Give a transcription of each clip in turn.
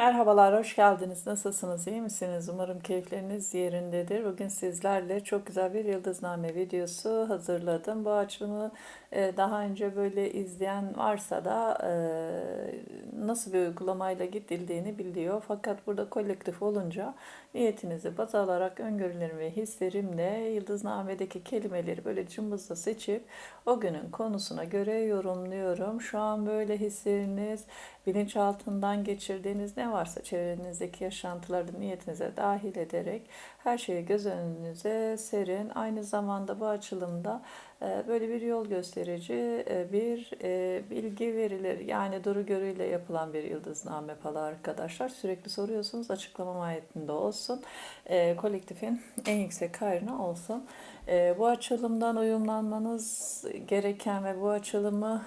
Merhabalar, hoş geldiniz. Nasılsınız, iyi misiniz? Umarım keyifleriniz yerindedir. Bugün sizlerle çok güzel bir yıldızname videosu hazırladım. Bu açılımı e, daha önce böyle izleyen varsa da e, nasıl bir uygulamayla gidildiğini biliyor. Fakat burada kolektif olunca niyetinizi baz alarak öngörülerim ve hislerimle yıldıznamedeki kelimeleri böyle cımbızla seçip o günün konusuna göre yorumluyorum. Şu an böyle hisleriniz, bilinçaltından geçirdiğiniz ne varsa çevrenizdeki yaşantıları niyetinize dahil ederek her şeyi göz önünüze serin. Aynı zamanda bu açılımda e, böyle bir yol gösterici e, bir e, bilgi verilir. Yani duru görüyle yapılan bir yıldızname falı arkadaşlar. Sürekli soruyorsunuz açıklama mahiyetinde olsun. Kolektifin en yüksek hayrına olsun. Bu açılımdan uyumlanmanız gereken ve bu açılımı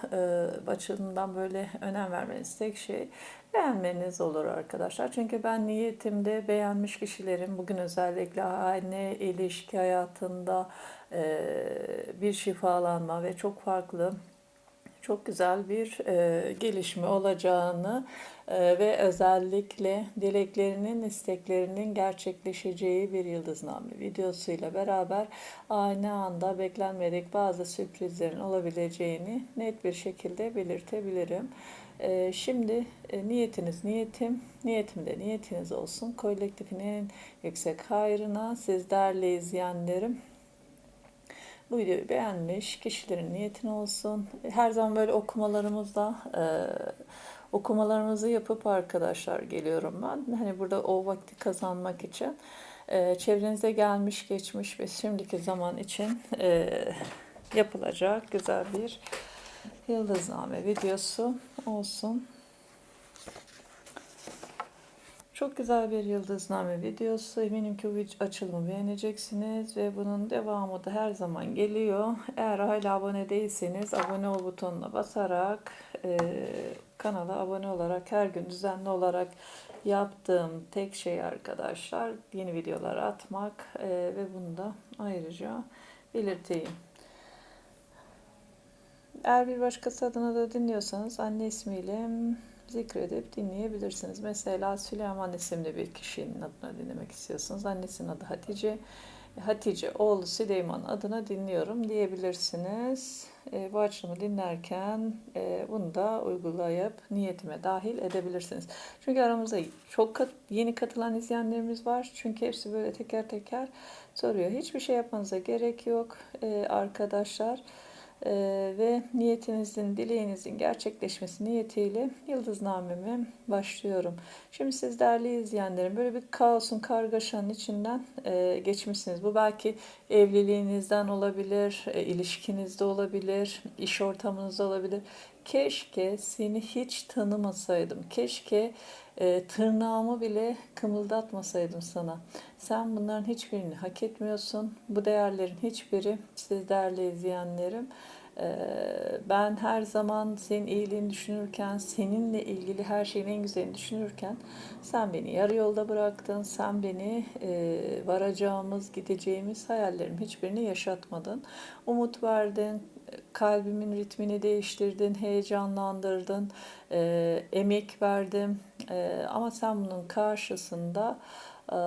açılımdan böyle önem vermeniz tek şey beğenmeniz olur arkadaşlar. Çünkü ben niyetimde beğenmiş kişilerin bugün özellikle aile ilişki hayatında bir şifalanma ve çok farklı çok güzel bir e, gelişme olacağını e, ve özellikle dileklerinin, isteklerinin gerçekleşeceği bir yıldızname videosuyla beraber aynı anda beklenmedik bazı sürprizlerin olabileceğini net bir şekilde belirtebilirim. E, şimdi e, niyetiniz niyetim, niyetim de niyetiniz olsun. Kolektifin en yüksek hayrına siz değerli izleyenlerim bu videoyu beğenmiş kişilerin niyetin olsun. Her zaman böyle okumalarımızda e, okumalarımızı yapıp arkadaşlar geliyorum ben. Hani burada o vakti kazanmak için e, çevrenize gelmiş geçmiş ve şimdiki zaman için e, yapılacak güzel bir yıldızname videosu olsun. Çok güzel bir yıldızname videosu. Eminim ki bu açılımı beğeneceksiniz ve bunun devamı da her zaman geliyor. Eğer hala abone değilseniz abone ol butonuna basarak e, kanala abone olarak her gün düzenli olarak yaptığım tek şey arkadaşlar yeni videolar atmak e, ve bunu da ayrıca belirteyim. Eğer bir başkası adına da dinliyorsanız anne ismiyle zikredip dinleyebilirsiniz. Mesela Süleyman isimli bir kişinin adına dinlemek istiyorsunuz. Annesinin adı Hatice. Hatice oğlu Süleyman adına dinliyorum diyebilirsiniz. E, bu açılımı dinlerken e, bunu da uygulayıp niyetime dahil edebilirsiniz. Çünkü aramızda çok kat, yeni katılan izleyenlerimiz var. Çünkü hepsi böyle teker teker soruyor. Hiçbir şey yapmanıza gerek yok e, arkadaşlar. Ee, ve niyetinizin, dileğinizin gerçekleşmesi niyetiyle yıldıznameme başlıyorum. Şimdi siz değerli izleyenlerim böyle bir kaosun, kargaşanın içinden e, geçmişsiniz. Bu belki evliliğinizden olabilir, e, ilişkinizde olabilir, iş ortamınızda olabilir. Keşke seni hiç tanımasaydım. Keşke e, tırnağımı bile kımıldatmasaydım sana. Sen bunların hiçbirini hak etmiyorsun. Bu değerlerin hiçbiri siz değerli izleyenlerim. E, ben her zaman senin iyiliğini düşünürken, seninle ilgili her şeyin en güzelini düşünürken sen beni yarı yolda bıraktın. Sen beni e, varacağımız, gideceğimiz hayallerim hiçbirini yaşatmadın. Umut verdin, kalbimin ritmini değiştirdin, heyecanlandırdın, e, emek verdim. E, ama sen bunun karşısında e,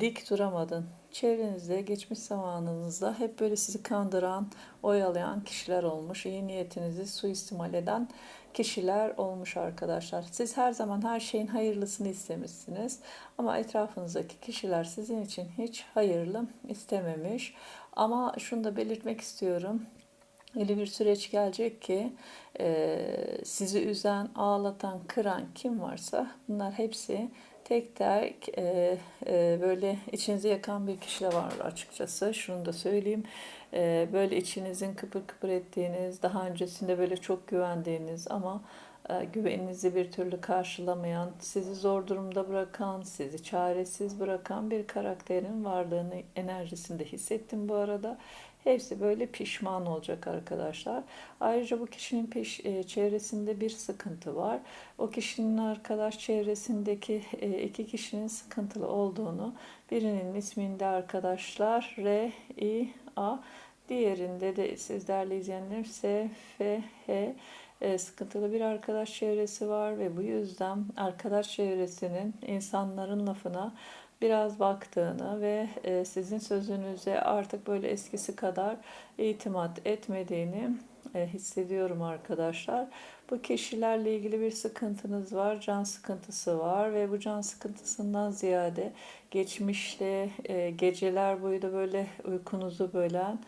dik duramadın. Çevrenizde, geçmiş zamanınızda hep böyle sizi kandıran, oyalayan kişiler olmuş. İyi niyetinizi suistimal eden kişiler olmuş arkadaşlar. Siz her zaman her şeyin hayırlısını istemişsiniz. Ama etrafınızdaki kişiler sizin için hiç hayırlı istememiş. Ama şunu da belirtmek istiyorum. Öyle bir süreç gelecek ki e, sizi üzen, ağlatan, kıran kim varsa bunlar hepsi tek tek e, e, böyle içinizi yakan bir kişiler var açıkçası. Şunu da söyleyeyim. E, böyle içinizin kıpır kıpır ettiğiniz, daha öncesinde böyle çok güvendiğiniz ama e, güveninizi bir türlü karşılamayan, sizi zor durumda bırakan, sizi çaresiz bırakan bir karakterin varlığını, enerjisini de hissettim bu arada. Hepsi böyle pişman olacak arkadaşlar. Ayrıca bu kişinin peş, e, çevresinde bir sıkıntı var. O kişinin arkadaş çevresindeki e, iki kişinin sıkıntılı olduğunu, birinin isminde arkadaşlar R, I, A, diğerinde de siz değerli izleyenler S, F, H, e, sıkıntılı bir arkadaş çevresi var ve bu yüzden arkadaş çevresinin insanların lafına biraz baktığını ve e, sizin sözünüze artık böyle eskisi kadar itimat etmediğini e, hissediyorum arkadaşlar. Bu kişilerle ilgili bir sıkıntınız var, can sıkıntısı var ve bu can sıkıntısından ziyade geçmişte e, geceler boyu da böyle uykunuzu bölen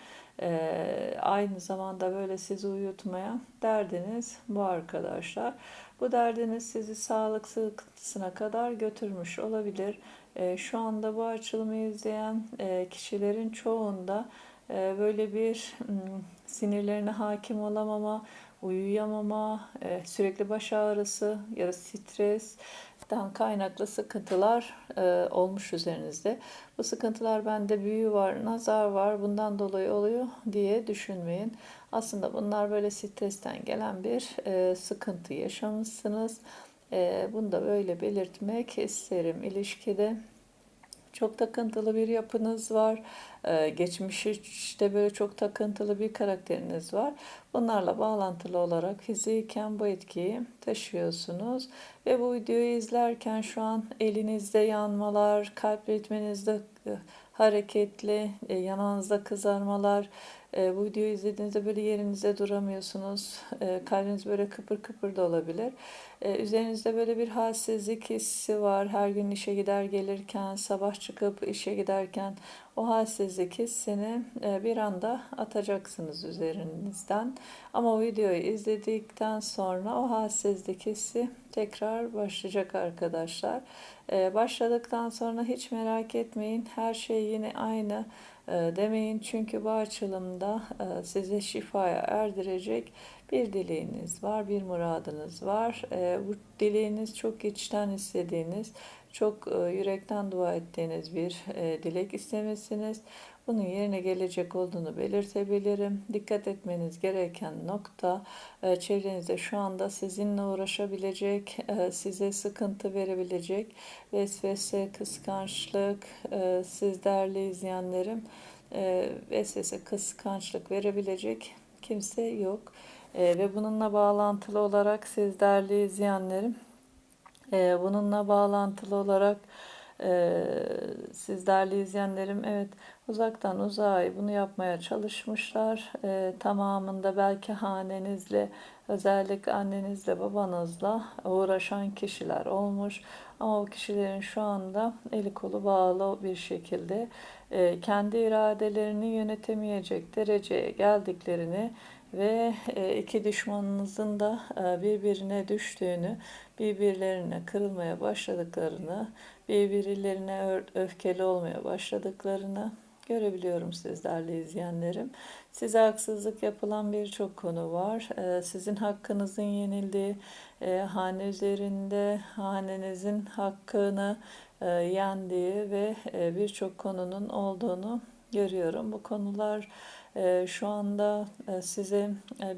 aynı zamanda böyle sizi uyutmayan derdiniz bu arkadaşlar. Bu derdiniz sizi sağlık sıkıntısına kadar götürmüş olabilir. Ee, şu anda bu açılımı izleyen e, kişilerin çoğunda e, böyle bir m, sinirlerine hakim olamama, uyuyamama, e, sürekli baş ağrısı ya da stres, dan kaynaklı sıkıntılar olmuş üzerinizde. Bu sıkıntılar bende büyü var, nazar var, bundan dolayı oluyor diye düşünmeyin. Aslında bunlar böyle stresten gelen bir sıkıntı yaşamışsınız. E, bunu da böyle belirtmek isterim ilişkide. Çok takıntılı bir yapınız var. Ee, geçmişte böyle çok takıntılı bir karakteriniz var. Bunlarla bağlantılı olarak fiziken bu etkiyi taşıyorsunuz. Ve bu videoyu izlerken şu an elinizde yanmalar, kalp ritminizde e, hareketli, e, yanağınızda kızarmalar, e, bu videoyu izlediğinizde böyle yerinizde duramıyorsunuz. Kalbiniz böyle kıpır kıpır da olabilir. E, üzerinizde böyle bir halsizlik hissi var. Her gün işe gider gelirken, sabah çıkıp işe giderken o halsizlik hissini e, bir anda atacaksınız üzerinizden. Ama o videoyu izledikten sonra o halsizlik hissi tekrar başlayacak arkadaşlar. E, başladıktan sonra hiç merak etmeyin. Her şey yine aynı demeyin. Çünkü bu açılımda size şifaya erdirecek bir dileğiniz var, bir muradınız var. E, bu dileğiniz çok içten istediğiniz, çok yürekten dua ettiğiniz bir dilek istemesiniz. Bunun yerine gelecek olduğunu belirtebilirim. Dikkat etmeniz gereken nokta çevrenizde şu anda sizinle uğraşabilecek, size sıkıntı verebilecek vesvese, kıskançlık, siz değerli izleyenlerim vesvese, kıskançlık verebilecek kimse yok. Ve bununla bağlantılı olarak siz değerli izleyenlerim bununla bağlantılı olarak siz değerli izleyenlerim evet uzaktan uzağa bunu yapmaya çalışmışlar. E, tamamında belki hanenizle özellikle annenizle babanızla uğraşan kişiler olmuş. Ama o kişilerin şu anda eli kolu bağlı bir şekilde e, kendi iradelerini yönetemeyecek dereceye geldiklerini ve e, iki düşmanınızın da e, birbirine düştüğünü, birbirlerine kırılmaya başladıklarını, birbirlerine öfkeli olmaya başladıklarını görebiliyorum sizlerle izleyenlerim. Size haksızlık yapılan birçok konu var. Ee, sizin hakkınızın yenildiği, e, hane üzerinde hanenizin hakkını e, yendiği ve e, birçok konunun olduğunu görüyorum. Bu konular şu anda size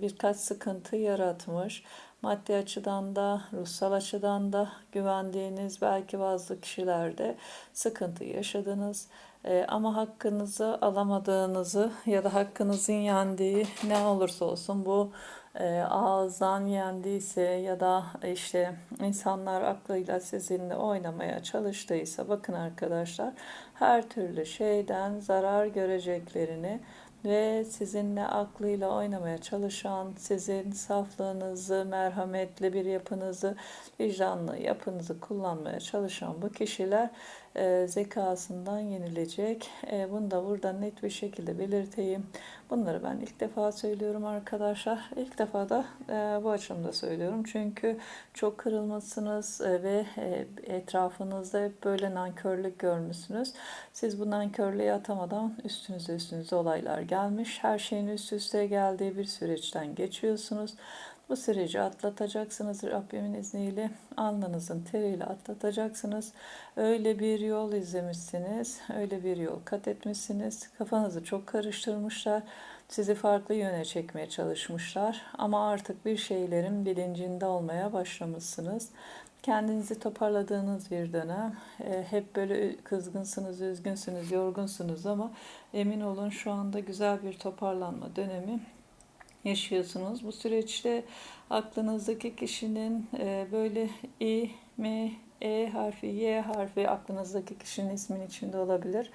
birkaç sıkıntı yaratmış. Maddi açıdan da, ruhsal açıdan da güvendiğiniz belki bazı kişilerde sıkıntı yaşadınız. E, ama hakkınızı alamadığınızı ya da hakkınızın yendiği ne olursa olsun bu e, ağızdan yendiyse ya da işte insanlar aklıyla sizinle oynamaya çalıştıysa bakın arkadaşlar her türlü şeyden zarar göreceklerini ve sizinle aklıyla oynamaya çalışan, sizin saflığınızı, merhametli bir yapınızı, vicdanlı yapınızı kullanmaya çalışan bu kişiler e, zekasından yenilecek. E, bunu da burada net bir şekilde belirteyim. Bunları ben ilk defa söylüyorum arkadaşlar. İlk defa da e, bu açımda söylüyorum. Çünkü çok kırılmışsınız e, ve e, etrafınızda hep böyle nankörlük görmüşsünüz. Siz bu nankörlüğü atamadan üstünüze üstünüze olaylar gelmiş. Her şeyin üst üste geldiği bir süreçten geçiyorsunuz. Bu süreci atlatacaksınız Rabbimin izniyle. Alnınızın teriyle atlatacaksınız. Öyle bir yol izlemişsiniz. Öyle bir yol kat etmişsiniz. Kafanızı çok karıştırmışlar. Sizi farklı yöne çekmeye çalışmışlar. Ama artık bir şeylerin bilincinde olmaya başlamışsınız. Kendinizi toparladığınız bir dönem. E, hep böyle kızgınsınız, üzgünsünüz, yorgunsunuz ama emin olun şu anda güzel bir toparlanma dönemi yaşıyorsunuz. Bu süreçte aklınızdaki kişinin e, böyle İ, M, E harfi, Y harfi aklınızdaki kişinin ismin içinde olabilir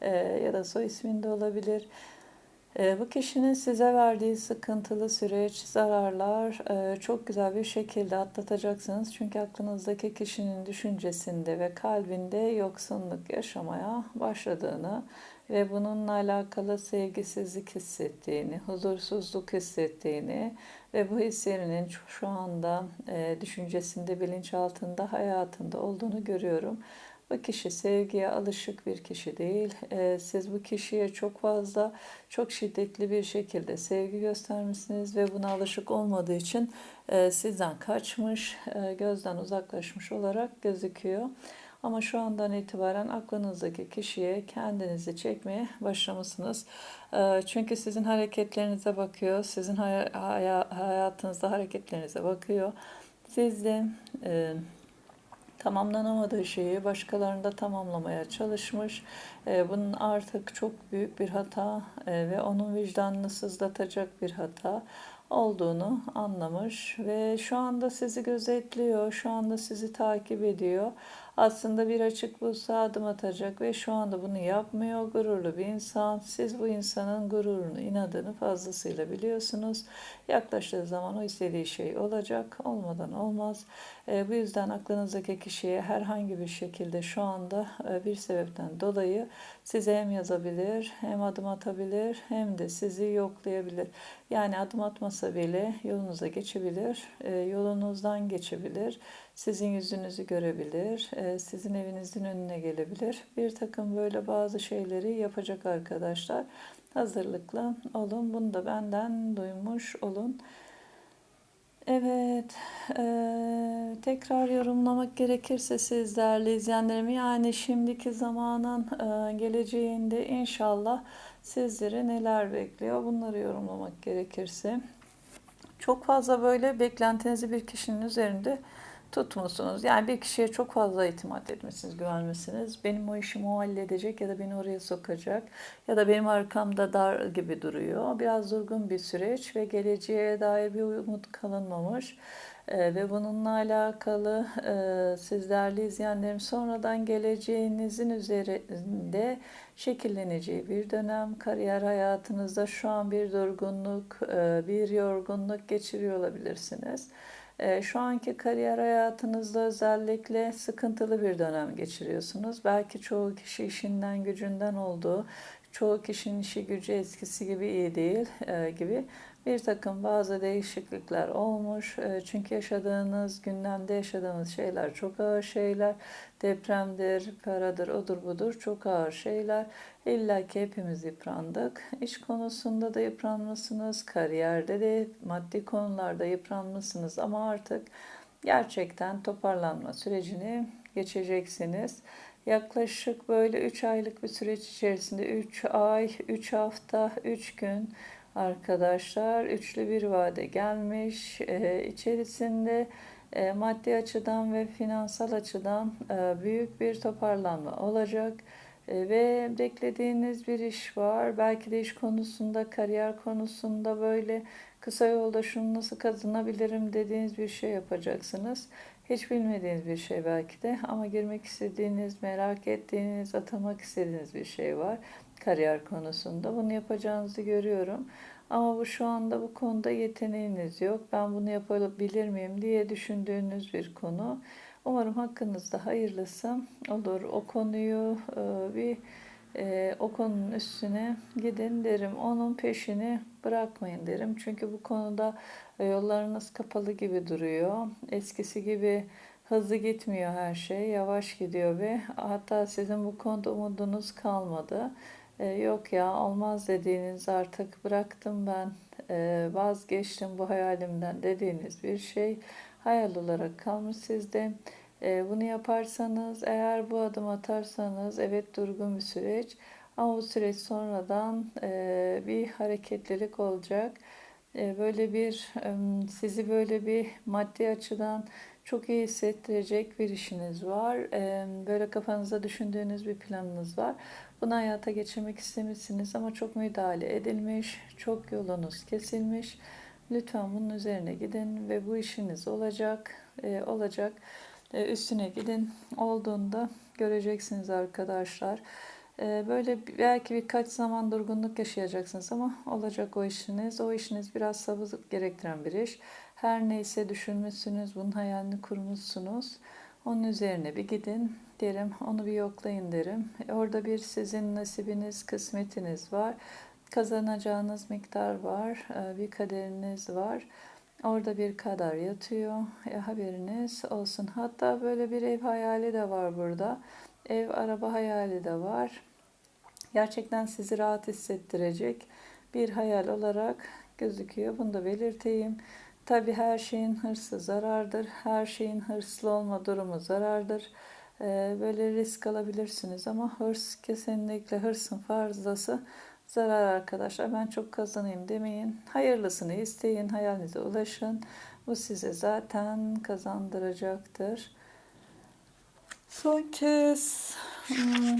E, ya da soy isminde olabilir. E, bu kişinin size verdiği sıkıntılı süreç, zararlar çok güzel bir şekilde atlatacaksınız. Çünkü aklınızdaki kişinin düşüncesinde ve kalbinde yoksunluk yaşamaya başladığını ve bununla alakalı sevgisizlik hissettiğini, huzursuzluk hissettiğini ve bu hislerinin şu anda e, düşüncesinde, bilinçaltında, hayatında olduğunu görüyorum. Bu kişi sevgiye alışık bir kişi değil. E, siz bu kişiye çok fazla, çok şiddetli bir şekilde sevgi göstermişsiniz ve buna alışık olmadığı için e, sizden kaçmış, e, gözden uzaklaşmış olarak gözüküyor. Ama şu andan itibaren aklınızdaki kişiye kendinizi çekmeye başlamışsınız. Ee, çünkü sizin hareketlerinize bakıyor, sizin hayatınızda hareketlerinize bakıyor. Siz de e, tamamlanamadığı şeyi başkalarında tamamlamaya çalışmış. E, bunun artık çok büyük bir hata e, ve onun vicdanını sızlatacak bir hata olduğunu anlamış ve şu anda sizi gözetliyor, şu anda sizi takip ediyor. Aslında bir açık bulsa adım atacak ve şu anda bunu yapmıyor. Gururlu bir insan. Siz bu insanın gururunu, inadını fazlasıyla biliyorsunuz. Yaklaştığı zaman o istediği şey olacak. Olmadan olmaz. E, bu yüzden aklınızdaki kişiye herhangi bir şekilde şu anda e, bir sebepten dolayı size hem yazabilir, hem adım atabilir, hem de sizi yoklayabilir. Yani adım atmasa bile yolunuza geçebilir, e, yolunuzdan geçebilir, sizin yüzünüzü görebilir, e, sizin evinizin önüne gelebilir. Bir takım böyle bazı şeyleri yapacak arkadaşlar. Hazırlıklı olun. Bunu da benden duymuş olun. Evet, e, tekrar yorumlamak gerekirse siz değerli izleyenlerimi yani şimdiki zamanın e, geleceğinde inşallah sizleri neler bekliyor bunları yorumlamak gerekirse. Çok fazla böyle beklentinizi bir kişinin üzerinde tutmuşsunuz. Yani bir kişiye çok fazla itimat etmişsiniz, güvenmişsiniz. Benim o işimi o halledecek ya da beni oraya sokacak ya da benim arkamda dar gibi duruyor. Biraz durgun bir süreç ve geleceğe dair bir umut kalınmamış. Ee, ve bununla alakalı e, siz izleyenlerim sonradan geleceğinizin üzerinde şekilleneceği bir dönem. Kariyer hayatınızda şu an bir durgunluk, e, bir yorgunluk geçiriyor olabilirsiniz. E, şu anki kariyer hayatınızda özellikle sıkıntılı bir dönem geçiriyorsunuz. Belki çoğu kişi işinden gücünden olduğu, çoğu kişinin işi gücü eskisi gibi iyi değil e, gibi bir takım bazı değişiklikler olmuş. E, çünkü yaşadığınız, gündemde yaşadığınız şeyler çok ağır şeyler. Depremdir, paradır, odur budur çok ağır şeyler. İlla ki hepimiz yıprandık. İş konusunda da yıpranmışsınız, kariyerde de maddi konularda yıpranmışsınız ama artık gerçekten toparlanma sürecini geçeceksiniz. Yaklaşık böyle 3 aylık bir süreç içerisinde 3 ay, 3 hafta, 3 gün arkadaşlar üçlü bir vade gelmiş. Ee, içerisinde e, maddi açıdan ve finansal açıdan e, büyük bir toparlanma olacak. E, ve beklediğiniz bir iş var. Belki de iş konusunda, kariyer konusunda böyle kısa yolda şunu nasıl kazanabilirim dediğiniz bir şey yapacaksınız. Hiç bilmediğiniz bir şey belki de ama girmek istediğiniz, merak ettiğiniz, atamak istediğiniz bir şey var kariyer konusunda. Bunu yapacağınızı görüyorum. Ama bu şu anda bu konuda yeteneğiniz yok. Ben bunu yapabilir miyim diye düşündüğünüz bir konu. Umarım hakkınızda hayırlısı olur. O konuyu e, bir e, o konunun üstüne gidin derim. Onun peşini bırakmayın derim. Çünkü bu konuda e, yollarınız kapalı gibi duruyor. Eskisi gibi hızlı gitmiyor her şey. Yavaş gidiyor ve hatta sizin bu konuda umudunuz kalmadı. E, yok ya olmaz dediğiniz artık bıraktım ben e, vazgeçtim bu hayalimden dediğiniz bir şey hayal olarak kalmış sizde. E, bunu yaparsanız eğer bu adım atarsanız evet durgun bir süreç ama bu süreç sonradan e, bir hareketlilik olacak. E, böyle bir e, sizi böyle bir maddi açıdan çok iyi hissettirecek bir işiniz var. Böyle kafanızda düşündüğünüz bir planınız var. Bunu hayata geçirmek istemişsiniz ama çok müdahale edilmiş, çok yolunuz kesilmiş. Lütfen bunun üzerine gidin ve bu işiniz olacak, Ee, olacak. Ee, Üstüne gidin. Olduğunda göreceksiniz arkadaşlar. Ee, Böyle belki birkaç zaman durgunluk yaşayacaksınız ama olacak o işiniz. O işiniz biraz sabır gerektiren bir iş. Her neyse düşünmüşsünüz, bunun hayalini kurmuşsunuz. Onun üzerine bir gidin derim, onu bir yoklayın derim. E, Orada bir sizin nasibiniz, kısmetiniz var. Kazanacağınız miktar var, e, bir kaderiniz var. Orada bir kader yatıyor. E, haberiniz olsun. Hatta böyle bir ev hayali de var burada. Ev, araba hayali de var. Gerçekten sizi rahat hissettirecek bir hayal olarak gözüküyor. Bunu da belirteyim. Tabi her şeyin hırsı zarardır. Her şeyin hırslı olma durumu zarardır. Ee, böyle risk alabilirsiniz ama hırs kesinlikle hırsın fazlası zarar arkadaşlar. Ben çok kazanayım demeyin. Hayırlısını isteyin, hayalinize ulaşın. Bu size zaten kazandıracaktır. Son kez hmm,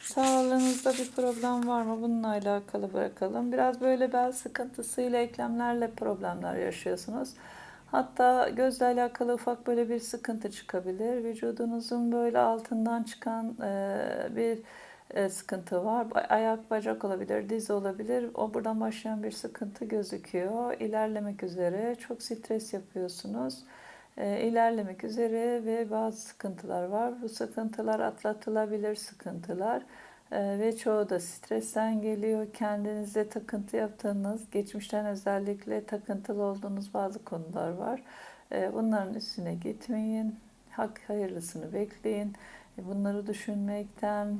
sağlığınızda bir problem var mı? Bununla alakalı bırakalım. Biraz böyle bel sıkıntısıyla, eklemlerle problemler yaşıyorsunuz. Hatta gözle alakalı ufak böyle bir sıkıntı çıkabilir. Vücudunuzun böyle altından çıkan e, bir e, sıkıntı var. Ayak, bacak olabilir, diz olabilir. O buradan başlayan bir sıkıntı gözüküyor. İlerlemek üzere çok stres yapıyorsunuz. E, ilerlemek üzere ve bazı sıkıntılar var. Bu sıkıntılar atlatılabilir sıkıntılar. E, ve çoğu da stresten geliyor. Kendinizde takıntı yaptığınız, geçmişten özellikle takıntılı olduğunuz bazı konular var. E, bunların üstüne gitmeyin. Hak hayırlısını bekleyin. Bunları düşünmekten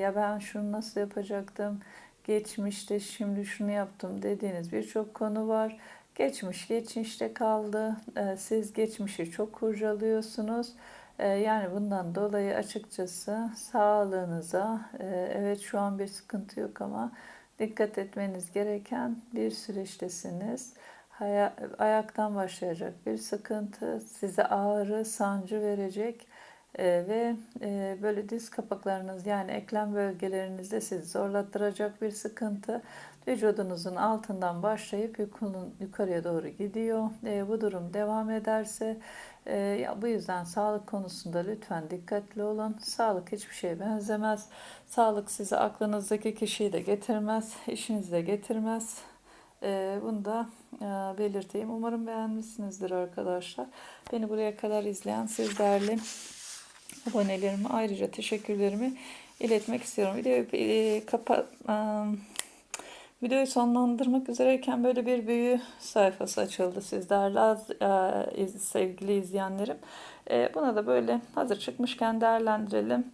ya ben şunu nasıl yapacaktım, geçmişte şimdi şunu yaptım dediğiniz birçok konu var. Geçmiş geçmişte kaldı. E, siz geçmişi çok kurcalıyorsunuz. E, yani bundan dolayı açıkçası sağlığınıza e, evet şu an bir sıkıntı yok ama dikkat etmeniz gereken bir süreçtesiniz. Ayaktan başlayacak bir sıkıntı size ağrı, sancı verecek e, ve e, böyle diz kapaklarınız yani eklem bölgelerinizde sizi zorlattıracak bir sıkıntı vücudunuzun altından başlayıp yukarıya doğru gidiyor. E, bu durum devam ederse e, ya bu yüzden sağlık konusunda lütfen dikkatli olun. Sağlık hiçbir şeye benzemez. Sağlık sizi aklınızdaki kişiyi de getirmez, işinizi de getirmez. E, bunu da e, belirteyim. Umarım beğenmişsinizdir arkadaşlar. Beni buraya kadar izleyen siz değerli abonelerime ayrıca teşekkürlerimi iletmek istiyorum. Videoyu e, kapa, e, videoyu sonlandırmak üzereyken böyle bir büyü sayfası açıldı sizlerle e, sevgili izleyenlerim. E, buna da böyle hazır çıkmışken değerlendirelim.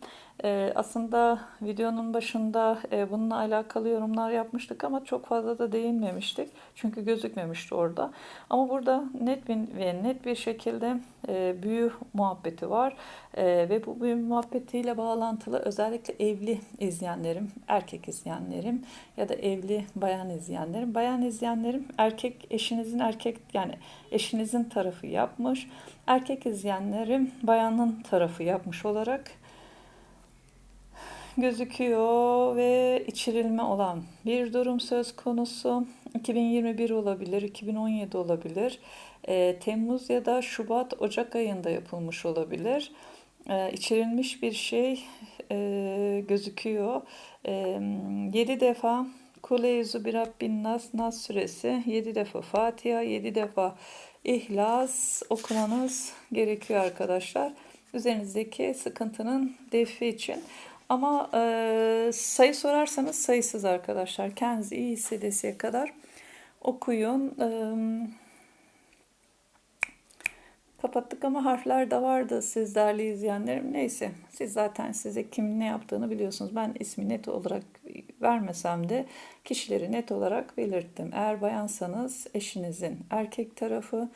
E, aslında videonun başında e, bununla alakalı yorumlar yapmıştık ama çok fazla da değinmemiştik. Çünkü gözükmemişti orada. Ama burada net bir, ve net bir şekilde e, büyü muhabbeti var. E, ve bu büyü muhabbetiyle bağlantılı özellikle evli izleyenlerim, erkek izleyenlerim ya da evli bayan izleyenlerim. Bayan izleyenlerim erkek eşinizin erkek yani eşinizin tarafı yapmış. Erkek izleyenlerim bayanın tarafı yapmış olarak gözüküyor ve içirilme olan bir durum söz konusu. 2021 olabilir, 2017 olabilir. E, Temmuz ya da Şubat, Ocak ayında yapılmış olabilir. E, içirilmiş bir şey e, gözüküyor. E, 7 defa Kule yüzü bir Rabbin Nas, Nas suresi 7 defa Fatiha, 7 defa İhlas okumanız gerekiyor arkadaşlar. Üzerinizdeki sıkıntının defi için. Ama e, sayı sorarsanız sayısız arkadaşlar. Kendinizi iyi hissedesiye kadar okuyun. E, kapattık ama harfler de vardı siz değerli izleyenlerim. Neyse siz zaten size kim ne yaptığını biliyorsunuz. Ben ismi net olarak vermesem de kişileri net olarak belirttim. Eğer bayansanız eşinizin erkek tarafı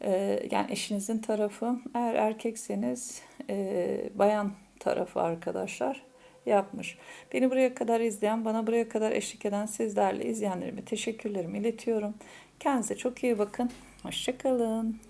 e, yani eşinizin tarafı eğer erkekseniz e, bayan tarafı arkadaşlar yapmış. Beni buraya kadar izleyen, bana buraya kadar eşlik eden sizlerle izleyenlerime teşekkürlerimi iletiyorum. Kendinize çok iyi bakın. Hoşçakalın.